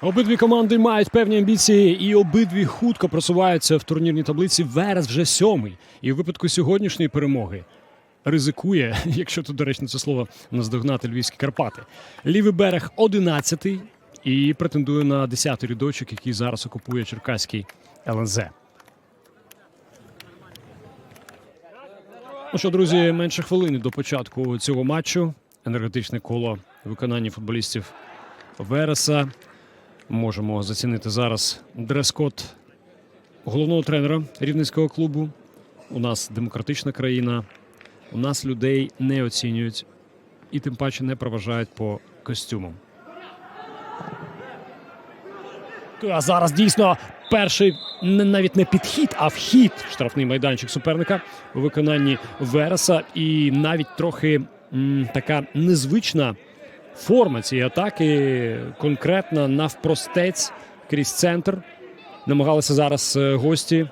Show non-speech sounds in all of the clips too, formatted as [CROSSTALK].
Обидві команди мають певні амбіції, і обидві хутко просуваються в турнірній таблиці. Верес вже сьомий. І у випадку сьогоднішньої перемоги ризикує, [LAUGHS] якщо тут доречно це слово, наздогнати львівські Карпати. Лівий берег одинадцятий і претендує на десятий рядочок, який зараз окупує Черкаський ЛНЗ. Ну що, друзі, менше хвилини до початку цього матчу. Енергетичне коло в виконанні футболістів Вереса. Можемо зацінити зараз дрес-код головного тренера рівненського клубу. У нас демократична країна. У нас людей не оцінюють і тим паче не проважають по костюмам. А зараз дійсно перший навіть не підхід, а вхід штрафний майданчик суперника у виконанні Вереса. І навіть трохи м, така незвична форма цієї атаки, конкретна навпростець крізь центр. Намагалися зараз е, гості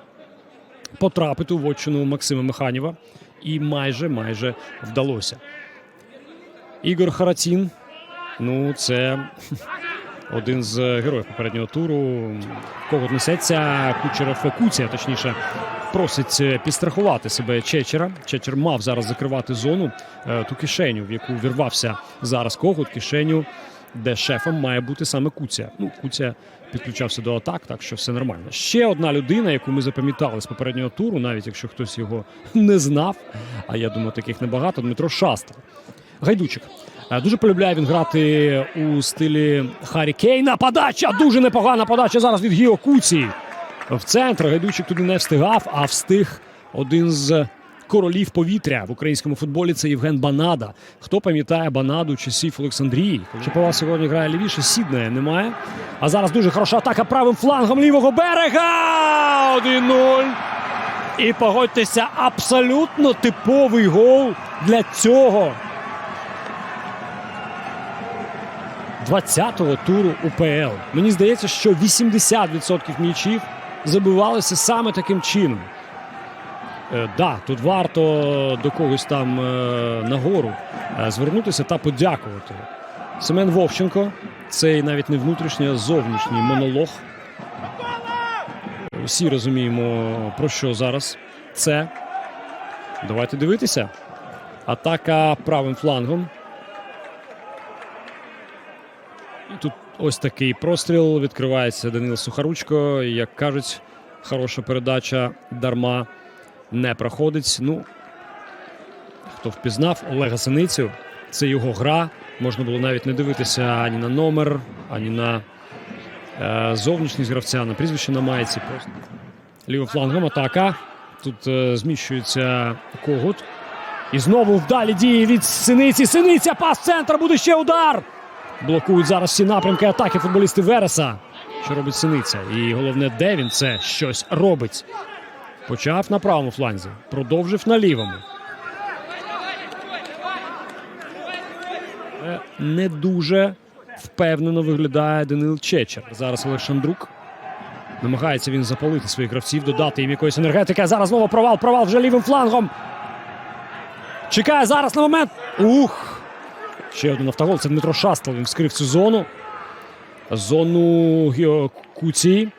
потрапити у вотчину Максима Механіва. І майже майже вдалося. Ігор Харатін. Ну, це один з героїв попереднього туру. Кого несеться Кучеров Куція, точніше, просить е, підстрахувати себе Чечера. Чечер мав зараз закривати зону, е, ту кишеню, в яку вірвався зараз Когут, кишеню, де шефом має бути саме Куція. Ну, Куція підключався до атак, так що все нормально. Ще одна людина, яку ми запам'ятали з попереднього туру, навіть якщо хтось його [LAUGHS] не знав, а я думаю, таких небагато, Дмитро Шастер. Гайдучик. Е, Дуже полюбляє він грати у стилі Харі Кейна. Подача! Дуже непогана подача зараз від Гіо Куці. В центр Гайдучик туди не встигав, а встиг один з королів повітря в українському футболі. Це Євген Банада. Хто пам'ятає Банаду часів Олександрії? Чепова сьогодні грає лівіше, Сіднея немає. А зараз дуже хороша атака правим флангом лівого берега. 1-0. І погодьтеся, абсолютно типовий гол для цього 20-го туру УПЛ. Мені здається, що 80% м'ячів забивалися саме таким чином. Е, да, тут варто до когось там е, нагору е, звернутися та подякувати. Семен Вовченко, цей навіть не внутрішній, а зовнішній монолог. Всі розуміємо, про що зараз це. Давайте дивитися. Атака правим флангом. І тут ось такий простріл. Відкривається Данило Сухаручко. Як кажуть, хороша передача дарма не проходить. Ну, хто впізнав Олега Синицю, це його гра. Можна було навіть не дивитися ані на номер, ані на е, зовнішність гравця, на прізвище на майці. Просто флангом атака. Тут е, зміщується когут. І знову вдалі дії від Синиці. Синиця, пас центр, буде ще удар. Блокують зараз всі напрямки атаки футболісти Вереса. Що робить Синиця? І головне, де він це щось робить. Почав на правому фланзі, продовжив на лівому. Е, Не дуже впевнено виглядає Данил Чечер. Зараз Олександрук. Намагається він запалити своїх гравців, додати їм якоїсь енергетики. Зараз знову провал, провал вже лівим флангом. Чекає зараз на момент. Ух! Ще один автогол. Це Дмитро Шастел. Він вскрив цю зону. Зону Куці.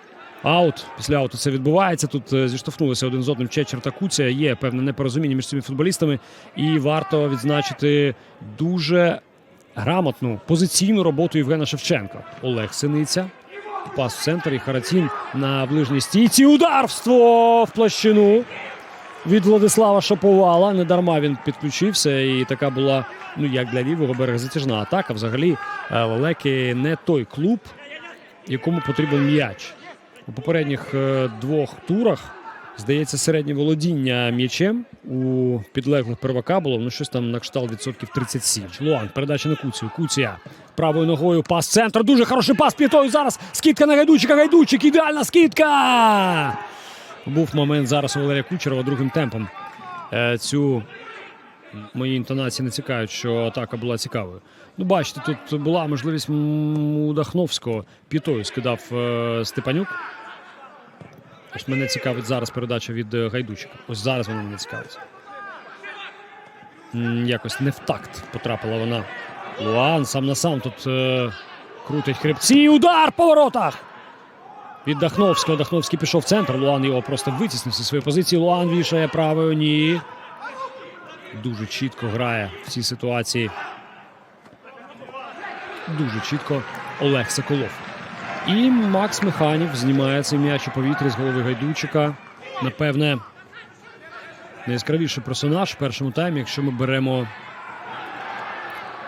Аут. Після ауту це відбувається. Тут е, зіштовхнулися один з одним Чечер та Куція. Є певне непорозуміння між цими футболістами. І варто відзначити дуже грамотну позиційну роботу Євгена Шевченка. Олег Синиця. Пас в центр і Харацін на ближній стійці. Ударство в площину від Владислава Шаповала. Недарма він підключився, і така була, ну як для лівого берега затяжна атака. Взагалі, е, Лелеки не той клуб, якому потрібен м'яч. У попередніх е, двох турах, здається, середнє володіння м'ячем у підлеглих первака було ну щось там на кшталт відсотків 37. Луан, передача на Куцію. Куція правою ногою пас центр. Дуже хороший пас п'ятою. Зараз скидка на гайдучика. Гайдучик. Ідеальна скидка. Був момент зараз у Валерія Кучерова другим темпом. Е, Цю мої інтонації не цікавить, що атака була цікавою. Ну, бачите, тут була можливість у Дахновського п'ятою скидав е, Степанюк. Ось мене цікавить зараз передача від е, Гайдучика. Ось зараз вона мене цікавить. Якось не в такт потрапила вона. Луан сам на сам тут е, Крутить хребці. Удар по воротах. Від Дахновського. Дахновський пішов в центр. Луан його просто витіснив зі своєї позиції. Луан вішає правою. Ні. Дуже чітко грає в цій ситуації. Дуже чітко Олег Соколов. І Макс Механів знімає цей м'яч у повітрі з голови Гайдучика. Напевне, найяскравіший персонаж в першому таймі, якщо ми беремо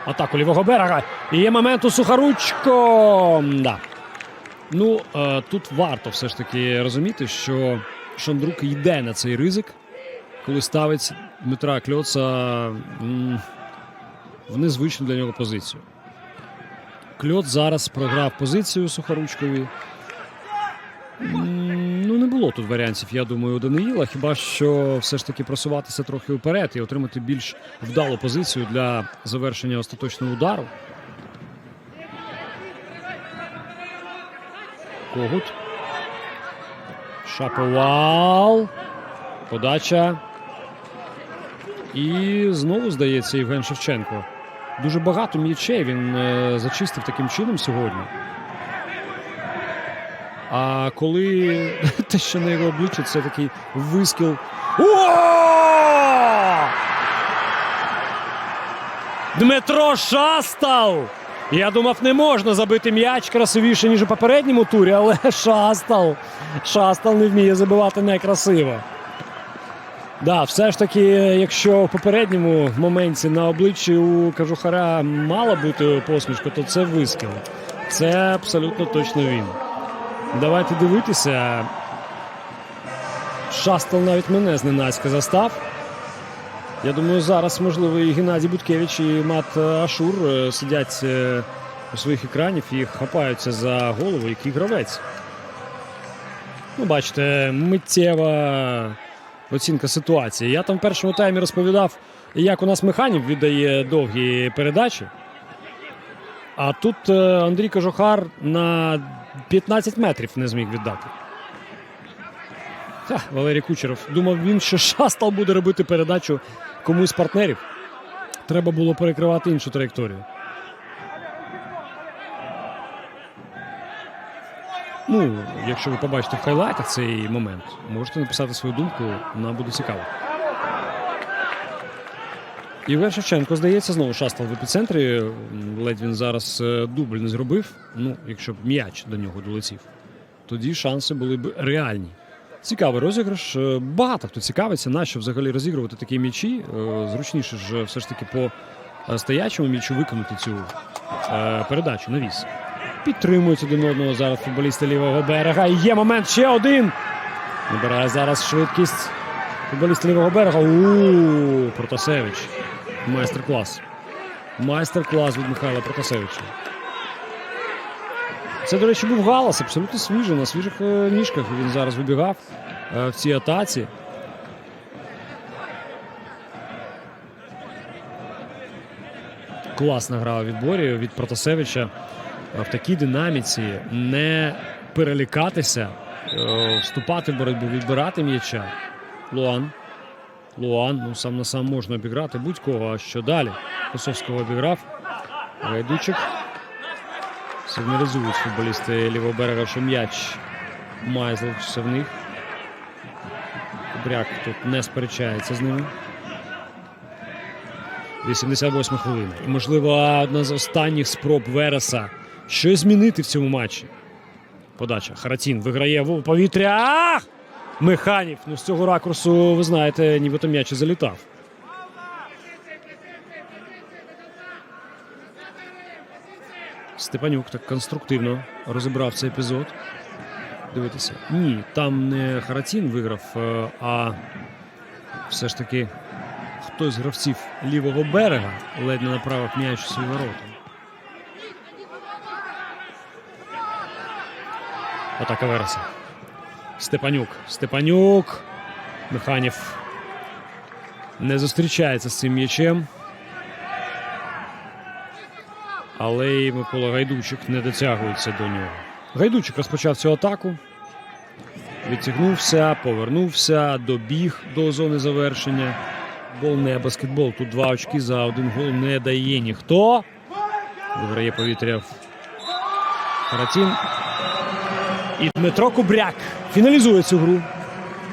атаку лівого берега. І є момент у Сухоручко. Да. Ну, е, тут варто все ж таки розуміти, що Шандрук йде на цей ризик, коли ставить Дмитра Кльоца в незвичну для нього позицію. Кльоц зараз програв позицію Сухоручкові. Ну, не було тут варіантів, я думаю, у Даниїла. Хіба що все ж таки просуватися трохи вперед і отримати більш вдалу позицію для завершення остаточного удару. Когут. Шаповал. Подача. І знову здається Євген Шевченко. Дуже багато м'ячей він е, зачистив таким чином сьогодні. А коли [LAUGHS] те, що на його обличчі, це такий вискіл. Дмитро Шастал! Я думав, не можна забити м'яч красивіше, ніж у попередньому турі, але [LAUGHS] Шастал. Шастал не вміє забивати некрасиво. Да, все ж таки, якщо в попередньому моменті на обличчі у Кажухара мала бути посмішка, то це вискіл. Це абсолютно точно він. Давайте дивитися. Шастал навіть мене зненацька застав. Я думаю, зараз, можливо, і Геннадій Буткевич, і Мат Ашур е, сидять е, у своїх екранів і хапаються за голову, який гравець. Ну, бачите, миттєва оцінка ситуації. Я там в першому таймі розповідав, як у нас механік віддає довгі передачі. А тут е, Андрій Кожухар на 15 метрів не зміг віддати. Ха, Валерій Кучеров. Думав він, що Шастал буде робити передачу комусь з партнерів. Треба було перекривати іншу траєкторію. Ну, якщо ви побачите в хайлайтах цей момент, можете написати свою думку, нам буде цікаво. Євген Шевченко, здається, знову шастал в епіцентрі. Ледь він зараз е, дубль не зробив. Ну, якщо б м'яч до нього долетів, тоді шанси були б реальні. Цікавий розіграш. Е, Багато хто цікавиться, нащо взагалі розігрувати такі м'ячі. Е, Зручніше ж все ж таки по е, стоячому м'ячу виконати цю е, передачу на віс. Підтримують один одного зараз футболісти лівого берега. І є момент ще один. Набирає зараз швидкість. Футболісти лівого берега. У Протасевич. Майстер-клас. Майстер-клас від Михайла Протасевича. Це, до речі, був галас, абсолютно свіжий, на свіжих е, ніжках. Він зараз вибігав е, в цій атаці. Класна гра у відборі від Протасевича. Е, В такій динаміці не перелікатися, вступати в боротьбу, відбирати м'яча. Луан. Луан, ну сам на сам можна обіграти будь-кого. А що далі? Косовського обіграв. Гайдучик. Сигналізують футболісти лівого берега, що м'яч має залишитися в них. Кубряк тут не сперечається з ними. 88 хвилина. І, можливо, одна з останніх спроб Вереса щось змінити в цьому матчі. Подача. Харатін виграє в повітря. Механів. Ну, з цього ракурсу, ви знаєте, нібито м'яч і залітав. Степанюк так конструктивно розібрав цей епізод. Дивитися. Ні, там не Харатін виграв, е, а все ж таки хтось з гравців лівого берега ледь не направив м'яч у свої ворота. Атака Вереса. Степанюк. Степанюк. Механів не зустрічається з цим м'ячем. Але і Микола Гайдучик не дотягується до нього. Гайдучик розпочав цю атаку. Відтягнувся, повернувся, добіг до зони завершення. Гол не баскетбол. Тут два очки за один гол не дає ніхто. Виграє повітря Харатін. І Дмитро Кубряк фіналізує цю гру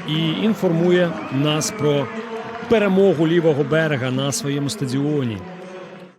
і інформує нас про перемогу лівого берега на своєму стадіоні.